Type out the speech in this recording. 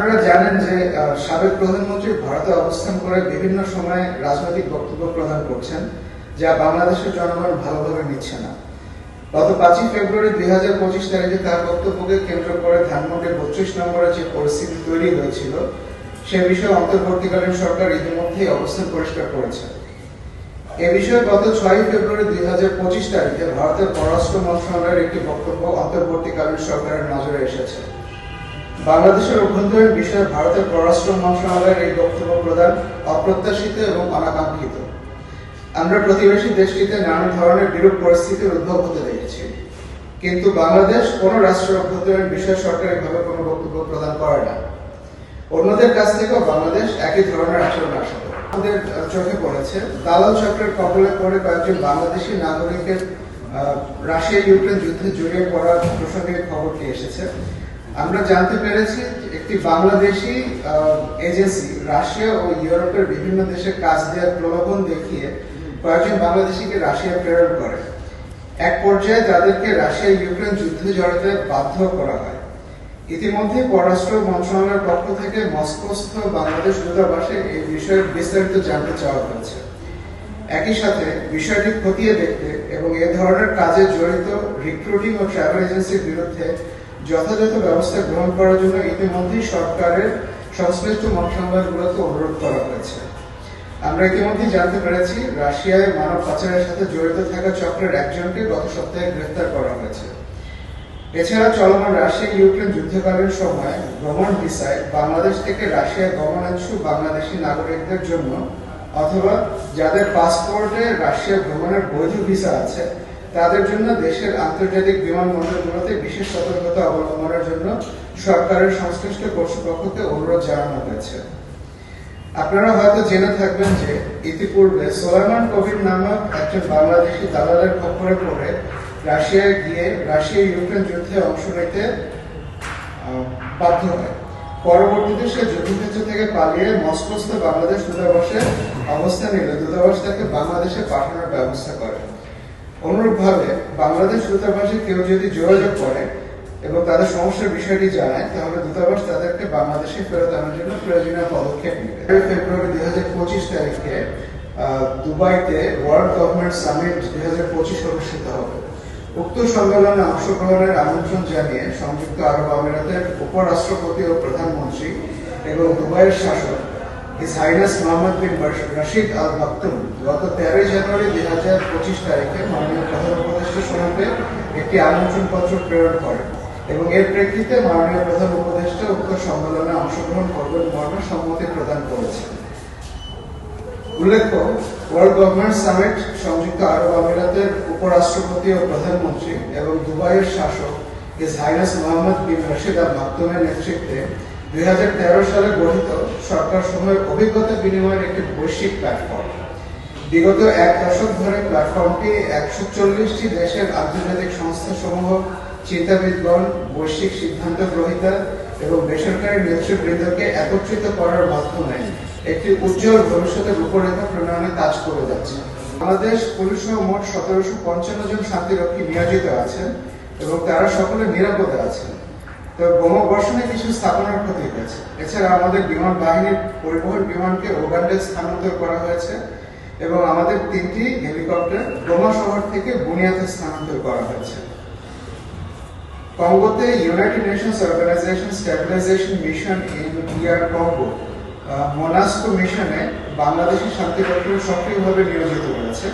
আপনারা জানেন যে সাবেক প্রধানমন্ত্রী ভারতে অবস্থান করে বিভিন্ন সময়ে রাজনৈতিক বক্তব্য প্রদান করছেন, যা বাংলাদেশের জনগণ ভালোভাবে নিচ্ছে না। গত পাঁচই ফেব্রুয়ারি দুই হাজার পঁচিশ তারিখে তার বক্তব্যকে কেন্দ্র করে ধানমন্ডির বত্রিশ নম্বরে যে পরিস্থিতি তৈরি হয়েছিল, সে বিষয়ে অন্তর্বর্তীকালীন সরকার ইতিমধ্যেই অবস্থান পরিষ্কার করেছে। এ বিষয়ে গত ছয় ফেব্রুয়ারি দুই হাজার পঁচিশ তারিখে ভারতের পররাষ্ট্র মন্ত্রণালয়ের একটি বক্তব্য অন্তর্বর্তীকালীন সরকারের নজরে এসেছে। বাংলাদেশের অভ্যন্তরীণ বিষয়ে ভারতের পররাষ্ট্র মন্ত্রণালয়ের এই বক্তব্য প্রদান অপ্রত্যাশিত এবং অনাকাঙ্ক্ষিত। আমরা প্রতিবেশী দেশটিতে নানা ধরনের বিরূপ পরিস্থিতির উদ্ভব হতে দেখেছি। কিন্তু বাংলাদেশ কোন রাষ্ট্রের অভ্যন্তরীণ বিষয়ে সরকারিভাবে কোনো বক্তব্য প্রদান করে না। অন্যদের কাছ থেকেও বাংলাদেশ একই ধরনের আচরণ আশা আমাদের চোখে পড়েছে, দালাল চক্রের কবলে পড়ে কয়েকজন বাংলাদেশি নাগরিকের রাশিয়া ইউক্রেন যুদ্ধে জড়িয়ে পড়ার প্রসঙ্গে খবরটি এসেছে। আমরা জানতে পেরেছি একটি বাংলাদেশি এজেন্সি রাশিয়া ও ইউরোপের বিভিন্ন দেশে কাজ দেওয়ার প্রলোভন দেখিয়ে কয়েকজন বাংলাদেশিকে রাশিয়া প্রেরণ করে। এক পর্যায়ে তাদেরকে রাশিয়া ইউক্রেন যুদ্ধে জড়াতে বাধ্য করা হয়। ইতিমধ্যে পররাষ্ট্র মন্ত্রণালয়ের পক্ষ থেকে মস্কোস্থ বাংলাদেশ দূতাবাসে এই বিষয়ে বিস্তারিত জানতে চাওয়া হয়েছে। একই সাথে বিষয়টি খতিয়ে দেখতে এবং এ ধরনের কাজে জড়িত রিক্রুটিং ও ট্রাভেল এজেন্সির বিরুদ্ধে যথাযথ ব্যবস্থা গ্রহণ করার জন্য ইতিমধ্যেই সরকারের সংশ্লিষ্ট মন্ত্রণালয়গুলোকে অনুরোধ করা হয়েছে। আমরা ইতিমধ্যে জানতে পেরেছি, রাশিয়ায় মানব পাচারের সাথে জড়িত থাকা চক্রের একজনকে গত সপ্তাহে গ্রেফতার করা হয়েছে। এছাড়া চলমান রাশিয়া ইউক্রেন যুদ্ধকালীন সময় ভ্রমণ ভিসায় বাংলাদেশ থেকে রাশিয়া গমনাংশু বাংলাদেশি নাগরিকদের জন্য অথবা যাদের পাসপোর্টে রাশিয়া ভ্রমণের বৈধ ভিসা আছে তাদের জন্য দেশের আন্তর্জাতিক বিমানবন্দরগুলোতে বিশেষ সতর্কতা অবলম্বনের জন্য সরকারের সংশ্লিষ্ট কর্তৃপক্ষকে অনুরোধ জানানো হয়েছে। আপনারা হয়তো জেনে থাকবেন যে ইতিপূর্বে সোলাইমান কবির নামক একজন বাংলাদেশি দালালের খপ্পরে পড়ে রাশিয়ায় গিয়ে রাশিয়া ইউক্রেন যুদ্ধে অংশ নিতে বাধ্য হয়। পরবর্তীতে সে যুদ্ধক্ষেত্র থেকে পালিয়ে মস্কোস্থ বাংলাদেশ দূতাবাসে অবস্থান নিলে। দূতাবাস তাকে বাংলাদেশে পাঠানোর ব্যবস্থা করে। অনুরূপভাবে বাংলাদেশ দূতাবাসে কেউ যদি যোগাযোগ করে এবং তাদের সমস্যার বিষয়টি জানায়, তাহলে দূতাবাস তাদেরকে বাংলাদেশে ফেরত আনার জন্য প্রয়োজনীয় পদক্ষেপ নেবে। ফেব্রুয়ারি দুই হাজার পঁচিশ তারিখে দুবাইতে ওয়ার্ল্ড গভর্নমেন্ট সামিট দুই হাজার পঁচিশ অনুষ্ঠিত হবে। উক্ত সম্মেলনে অংশগ্রহণের আমন্ত্রণ জানিয়ে সংযুক্ত আরব আমিরাতের উপরাষ্ট্রপতি ও প্রধানমন্ত্রী এবং দুবাইয়ের শাসক his highness Mohammed bin Rashid Al Maktoum গত তেরোই জানুয়ারি দুই হাজার পঁচিশ তারিখে মাননীয় প্রধান উপদেষ্টা সমুখে একটি আমন্ত্রণ পত্র প্রেরণ করেন এবং এর প্রেক্ষিতে মাননীয় প্রধান উপদেষ্টা উক্ত সম্মেলনে অংশগ্রহণ করবেন মর্মে সম্মতি প্রদান করেছেন। উল্লেখ্য, ওয়ার্ল্ড গভর্নমেন্ট সামিট সংযুক্ত আরব আমিরাতের উপরাষ্ট্রপতি ও প্রধানমন্ত্রী এবং দুবাইয়ের শাসক ইস হাইনাস মোহাম্মদ বিন রশিদ আল মাকতুমের নেতৃত্বে দুই হাজার তেরো সালে গঠিত সরকার সমূহের অভিজ্ঞতা বিনিময়ের একটি বৈশ্বিক প্ল্যাটফর্ম বিগত এক দশক ধরে প্ল্যাটফর্মটি একশো চল্লিশটি দেশের আন্তর্জাতিক সংস্থা সমূহ চিন্তাবিদগণ, বৈশ্বিক সিদ্ধান্ত গ্রহীতা এবং বেসরকারি নেতৃবৃন্দকে একত্রিত করার মাধ্যমে একটি উজ্জ্বল ভবিষ্যতের রূপরেখা প্রণয়নে কাজ করে যাচ্ছে। বাংলাদেশ পুলিশ মোট সতেরোশো পঞ্চান্ন জন শান্তিরক্ষী নিয়োজিত আছেন এবং তারা সকলে নিরাপদে আছেন। তো কিছু স্থাপনার ক্ষতি হয়েছে। এছাড়া আমাদের বিমান বাহিনীর পরিবহন বিমানকে স্থানান্তর করা হয়েছে এবং আমাদের তিনটি হেলিকপ্টার বোমা শহর থেকে বুনিয়াতে স্থানান্তর করা হয়েছে। কঙ্গোতে United Nations organization stabilization mission in year Congo MONUSCO মিশনে বাংলাদেশি শান্তিরক্ষীরা সক্রিয়ভাবে নিয়োজিত রয়েছে